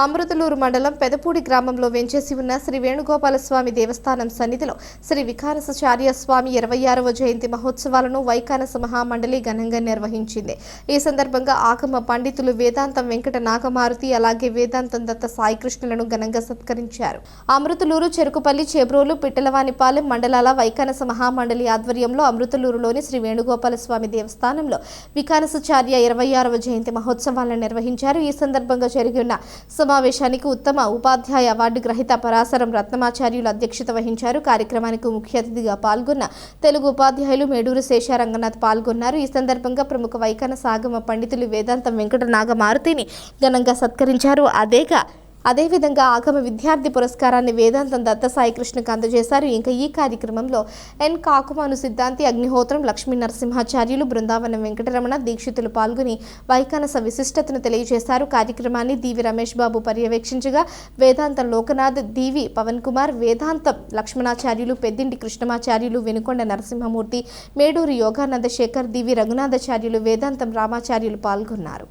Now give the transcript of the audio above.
అమృతలూరు మండలం పెదపూడి గ్రామంలో వెంచేసి ఉన్న శ్రీ వేణుగోపాల స్వామి దేవస్థానం సన్నిధిలో శ్రీ వికానసచార్య స్వామి ఇరవై ఆరవ జయంతి మహోత్సవాలను వైకానస మహామండలి ఘనంగా నిర్వహించింది. ఈ సందర్భంగా ఆగమ పండితులు వేదాంతం వెంకట నాగమారుతి అలాగే వేదాంతం దత్త సాయికృష్ణులను ఘనంగా సత్కరించారు. అమృతలూరు చెరుకుపల్లి చేబ్రోలు పిట్టలవానిపాలెం మండలాల వైకానస మహామండలి ఆధ్వర్యంలో అమృతలూరులోని శ్రీ వేణుగోపాల స్వామి దేవస్థానంలో వికానసాచార్య ఇరవై ఆరవ జయంతి మహోత్సవాలను నిర్వహించారు. ఈ సందర్భంగా జరిగిన సమావేశానికి ఉత్తమ ఉపాధ్యాయ అవార్డు గ్రహీత పరాశరం రత్నమాచార్యులు అధ్యక్షత వహించారు. కార్యక్రమానికి ముఖ్య అతిథిగా పాల్గొన్న తెలుగు ఉపాధ్యాయులు మేడూరు శేషారంగనాథ్ పాల్గొన్నారు. ఈ సందర్భంగా ప్రముఖ వైఖన సాగమ పండితులు వేదాంతం వెంకట నాగమారుతిని ఘనంగా సత్కరించారు. అదేగా అదేవిధంగా ఆగమ విద్యార్థి పురస్కారాన్ని వేదాంతం దత్త సాయికృష్ణకు అందజేశారు ఇంకా ఈ కార్యక్రమంలో ఎన్. కాకుమాను సిద్ధాంతి అగ్నిహోత్రం లక్ష్మీ నరసింహాచార్యులు బృందావనం వెంకటరమణ దీక్షితులు పాల్గొని వైకానస విశిష్టతను తెలియజేశారు. కార్యక్రమాన్ని దీవి రమేష్ బాబు పర్యవేక్షించగా వేదాంతం లోకనాథ్ దీవి పవన్ కుమార్ వేదాంతం లక్ష్మణాచార్యులు పెద్దింటి కృష్ణమాచార్యులు వెనుకొండ నరసింహమూర్తి మేడూరు యోగానంద శేఖర్ దీవి రఘునాథాచార్యులు వేదాంతం రామాచార్యులు పాల్గొన్నారు.